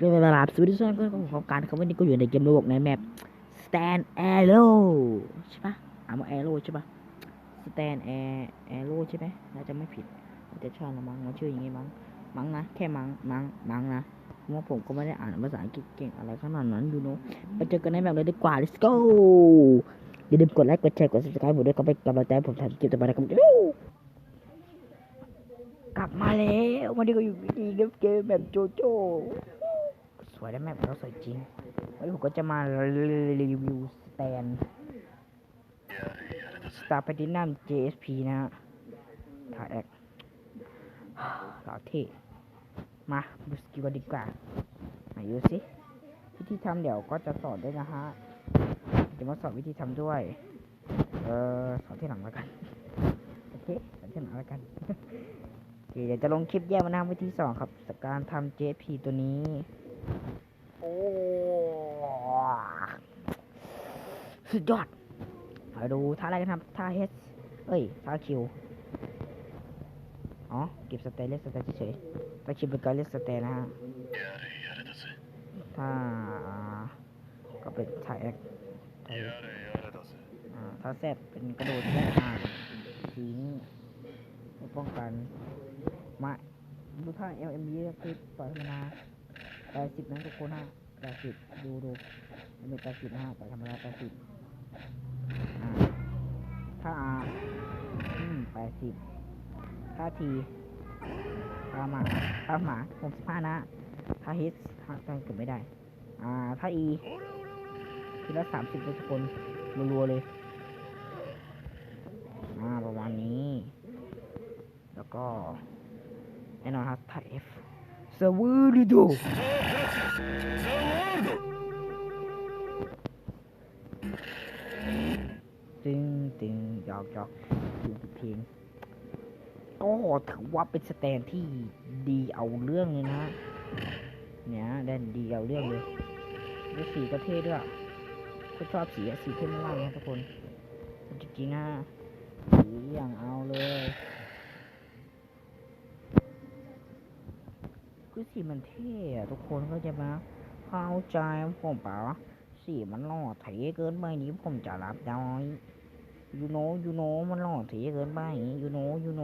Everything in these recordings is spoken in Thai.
ก็เวลาสวัสดีทุกท่านก็ของการคำว่านี้ก็อยู่ในเกมโลกในแมป Stand Arrow ใช่ปะอ่านว่า Arrow ใช่ปะ Stand a r a r r o w ใช่ไหมน่าจะไม่ผิดน่าจะใช่ละมั้งมันชื่ออย่างงี้มั้งมั้งนะแค่มั้งมั้งมั้งนะเพราะผมก็ไม่ได้อ่านภาษาอังกฤษเก่งอะไรขนาดนั้นอยู่เนาะไปเจอกันในแบบเลยดีกว่า let's go อย่าลืมกดไลค์กดแชร์กด subscribe ผมด้วยก็เป็นกำลังใจผมทำคลิปต่อไปนะครับกลับมาแล้ววันนี้ก็อยู่ดีเกมเกมแบบโจโจ้ วยและแมปเราสวยจริงวันนี้ผมก็จะมารีวิวสแตนสตาร์พตินัม JSP นะฮะถ่ายแอคหล่อเท่มาดูสกิลกันดีกว่าไหนดูสิวิธีทำเดี๋ยวก็จะสอนด้วยนะฮะจะมาสอนวิธีทำด้วย เออสอนที่หลังแล้วกันโอเคสอนที่หลังแล้วกันโอเคเดี๋ยวจะลงคลิปแยกมาหน้าวิธีสองครับ การทำ JSP ตัวนี้ โอ้สุดยอดมาดูท่าอะไรกันครับท่า H เอ้ยท่า Q อ๋อเก็บสเตเลสสเตเฉยๆท่า Q เป็นการเลสสเตนะฮะถ้าก็เป็นท่า X ท่า X อ่าถ้า Z เป็นกระโดดและอ่าทิ้งป้องกันมาดูท่า LMB คือต่อยมา แปดสิบนั้นทุกคนฮะแปดสิบดูดูมันเป็นแปดสิบนะฮะต่ธรรมดาแปดสิบอ่าถ้าอืมแปดสิบถ้า T ถ้าหมาถ้าหมาหกสิบห้านะ ถ้า H ถ้าจำเก็บไม่ได้ อ่า ถ้า E ทีละสามสิบทุกคนรัวๆเลย อ่า ประมาณนี้ แล้วก็แน่นอนครับถ้า F สวูดิโดตึงตึงยอกยอกตึงเพลงก็ถือว่าเป็นสแตนที่ดีเอาเรื่องเลยนะเนี่ยแดนดีเอาเรื่องเลยด้วยสีก็เท่ด้วยก็ชอบสีสีเข้มมากนะทุกคนจริงๆนะสีอย่างเอาเลย คือสีมันเท่ทุกคนก็จะมาเข้าใจผมเปล่าสีมันหล่อเท่เกินไปนี้ผมจะรับได้ยูโนยูโนมันหล่อเท่เกินไปยูโนยูโน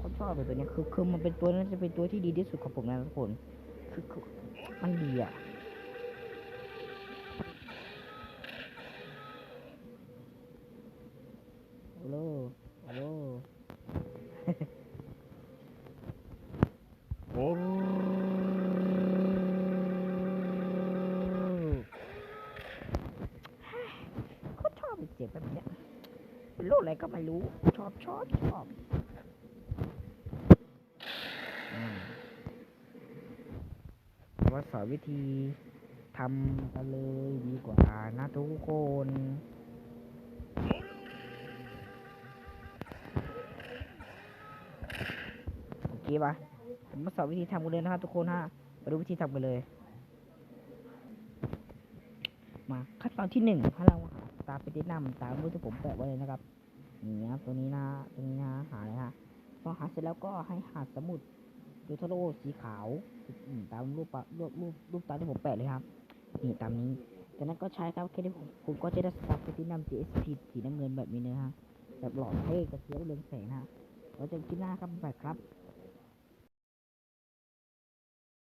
ก็ชอบเลยตัวเนี้ยคือคือมันเป็นตัวนั้นจะเป็นตัวที่ดีที่สุดของผมนะทุกคนคือคือมันดีอะ ฮัลโหลฮัลโหล โอ้เขา ชอบเจ็บแบบเนี้ยเป็นโรคอะไรก็ไม่รู้ ชอบชอบชอบว่าสอนวิธีทำกันเลยดีกว่านะทุกคนโอเคปะผมมาสอนวิธีทำกันเลยนะครับทุกคนฮะมาดูวิธีทำกันเลย มาขั้นตอนที่หนึ่งให้เราหาตามไปที่นำตามรูปที่ผมแปะไว้เลยนะครับนี่ครับตัวนี้นะตัวนี้นะหาเลยฮะพอหาเสร็จแล้วก็ให้หาสมุดดูทโรสีขาวตามรูปปะรูปรูปรูปตามที่ผมแปะเลยครับนี่ตามนี้จากนั้นก็ใช้ครับแค่นี้ผมผมก็จะได้สตาร์ไปที่นำ GSP สีน้ำเงินแบบนี้นะฮะแบบหล่อเท่กระเทียมเรืองแสงนะฮะเราเจอกันคลิปหน้าครับบ๊ายบครับ